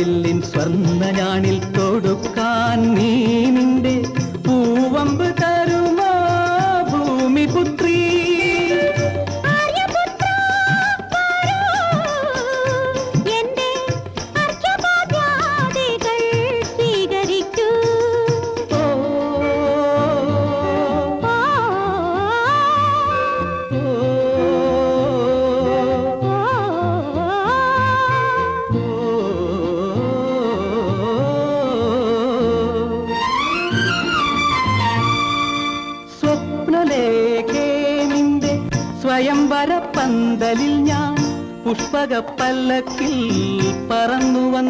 മാറില്ലിൻ സ്വർണ ഞാണിൽ തൊടുക്കാൻ നീ സ്വപ്നലേഖേ നിന്റെ സ്വയംവര പന്തലിൽ ഞാൻ പുഷ്പക പല്ലക്കിൽ പറന്നു വന്നു